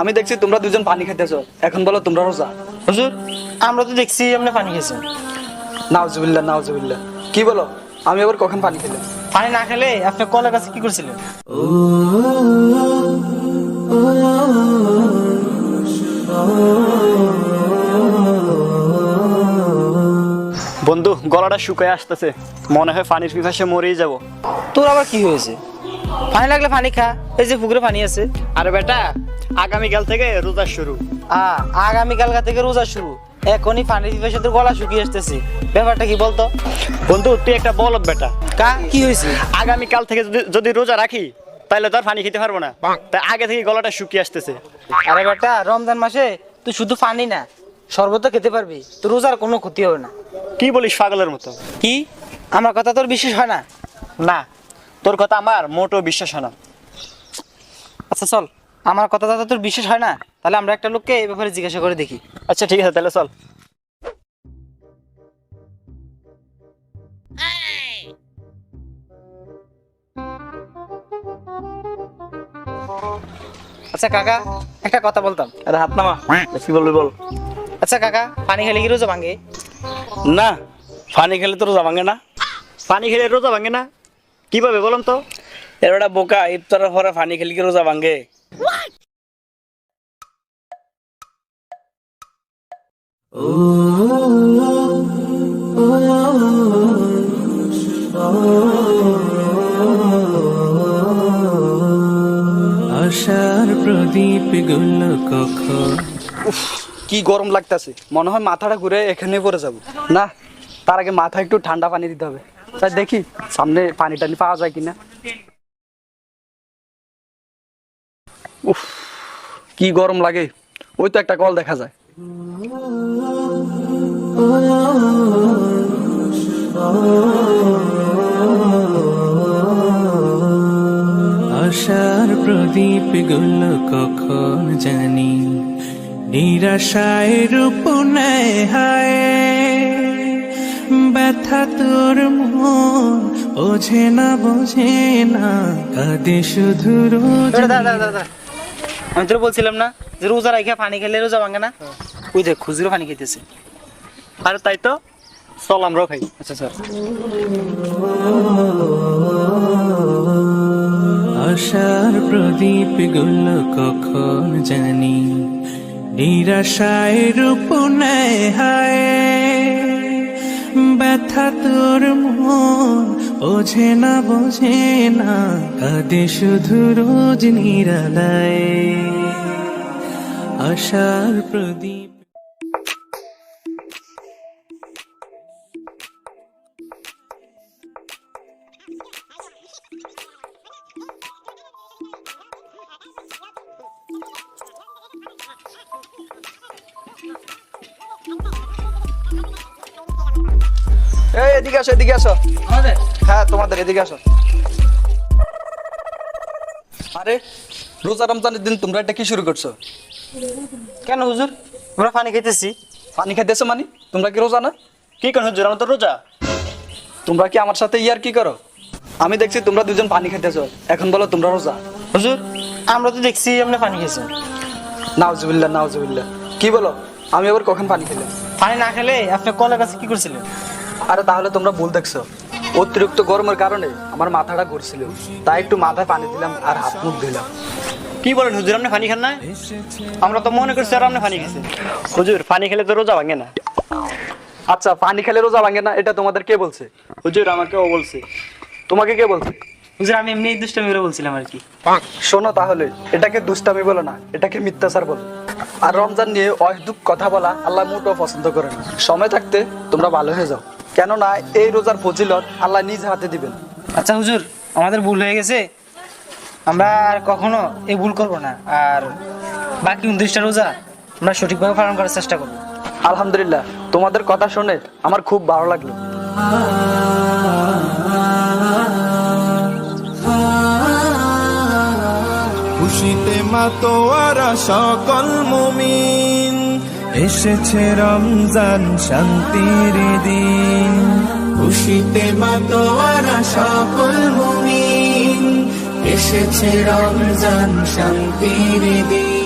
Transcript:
আমি দেখছি তোমরা দুজন পানি খেতেছো এখন বলো তোমরা রোজা? হুজুর আমরা তো দেখছি আপনি পানি খেয়েছেন নাউজুবিল্লাহ নাউজুবিল্লাহ। কি বলো? আমি আবার কখন পানি খেলাম? পানি না খেলে আপনি কলের কাছে কি করছিলেন? বন্ধু গলাটা শুকায় আসতেছে। মনে হয় পানির পিপাসে মরেই যাব। তোর আবার কি হয়েছে? পানি লাগলে পানি খা এই যে পুকুরে পানি আছে। আরে বেটা আগামীকাল থেকে রোজা শুরু। আ আগামীকাল থেকে রোজা শুরু। এখনই পানির পিপাসে তোর গলা শুকিয়ে আসতেছে। ব্যাপারটা কি বলতো? বন্ধু তুই একটা বলত বেটা। কা কি হয়েছে আগামীকাল থেকে যদি যদি রোজা রাখি তাহলে তো আর পানি খেতে পারব না। তাই আগে থেকে গলাটা শুকিয়ে আসতেছে। আরে বেটা রমজান মাসে তুই শুধু পানি না শরবত খেতে পারবি। তোর রোজার কোনো ক্ষতি হবে না। কি বলিস পাগলের মতো? কি? আমার কথা তোর বিশ্বাস হয় না? না তোর কথা আমার মোটো বিশ্বাস হয় না। আচ্ছা চল। আমার কথা তো তোর বিশ্বাস হয় না? তাহলে আমরা একটা লোককে এই ব্যাপারে জিজ্ঞাসা করে দেখি। আচ্ছা ঠিক আছে তাহলে চল। আচ্ছা কাকা একটা কথা বলতাম। আরে হাত নামা। কি বলবি বল? আচ্ছা কাকা পানি খেলে কি রোজা ভাঙে? না পানি খেলে তো রোজা ভাঙে না। পানি খেলে রোজা ভাঙে না। কীভাবে বলুন তো? এর বোকা ইফতারের পরে পানি খেলে কি রোজা ভাঙে? আশার প্রদীপগুলো কখন? কি গরম লাগতেছে। মনে হয় মাথাটা ঘুরে এখানে পড়ে যাব। না, তার আগে মাথা একটু ঠান্ডা পানি দিতে হবে। তাই দেখি, সামনে পানি টানি পাওয়া যায় কিনা। উফ, কি গরম লাগে। ওই তো একটা কল দেখা যায়। আশার প্রদীপগুলো কখন জানি? নিরাশায় রূপ নেয় হায়। ব্যথা তোর মন বোঝে না বোঝে না কাঁদে শুধু দাদা দাদা দাদা আমি তোর বলছিলাম না যে রোজা রাখা পানি খেলে রোজা ভাঙে না? ওই দেখ খুচরো পানি খেতেছে আরে তাই তো? চল আমরাও খাই। আচ্ছা স্যার। আশার প্রদীপগুলো কখন জানি? নিরাশায় রূপ নেয় হায়। ব্যথা তোর মন বোঝে না বোঝে না কাঁদে শুধু রোজ নিরালায়। আশার প্রদীপ এই এদিকে আসো এদিকে আসো। হ্যাঁ তোমাদের এদিকে আসো। আরে রোজা রমজানের দিন তোমরা এটা কি শুরু করছ? কেন হুজুর? আমরা পানি খেতেছি পানি খাইতেছো মানে? তোমরা কি রোজা না? কি কোন হুজুর? আমার তো রোজা। তোমরা কি আমার সাথে ইয়ার কি করো? আমি দেখছি তোমরা দুজন পানি খাইতেছো। এখন বলো তোমরা রোজা? হুজুর আমরা তো দেখছি আপনি পানি খেয়েছেন নাউজুবিল্লাহ নাউজুবিল্লাহ। কি বলো? আমি আবার কখন পানি খেলাম পানি না খেলে আপনি কলের কাছে কি করছিলেন? আরে তাহলে তোমরা ভুল দেখছ। অতিরিক্ত গরমের কারণে আমার মাথাটা ঘুরছিল। তাই একটু মাথায় পানি দিলাম আর হাত মুখ দিলাম কি বলেন হুজুর আপনি পানি খান না আমরা তো মনে করছি আর আপনি পানি খেয়েছেন হুজুর পানি খেলে তো রোজা ভাঙে না। আচ্ছা পানি খেলে রোজা ভাঙে না এটা তোমাদের কে বলছে? হুজুর আমাকে ও বলছে। তোমাকে কে বলছে? হুজুর আমি এমনি দুষ্টামি করে বলছিলাম আর কি। শোনো তাহলে এটাকে দুষ্টামি বলো না এটাকে মিথ্যাচার বলো। আর রমজান নিয়ে অহেতুক কথা বলা আল্লাহ মোটেও পছন্দ করে না। সময় থাকতে তোমরা ভালো হয়ে যাও। কেননা এই রোজার ফজিলত আল্লাহ নিজ হাতে দিবেন। আচ্ছা হুজুর আমাদের ভুল হয়ে গেছে। আমরা আর কখনো এই ভুল করব না। আর বাকি উনত্রিশটা রোজা আমরা সঠিকভাবে পালন করার চেষ্টা করব। আলহামদুলিল্লাহ তোমাদের কথা শুনে আমার খুব ভালো লাগল। খুশিতে মাতোয়ারা সকল মুমিন। এসেছে রমজান শান্তির দিন। খুশিতে মাতোয়ারা সকল মুমিন। এসেছে রমজান শান্তির দিন।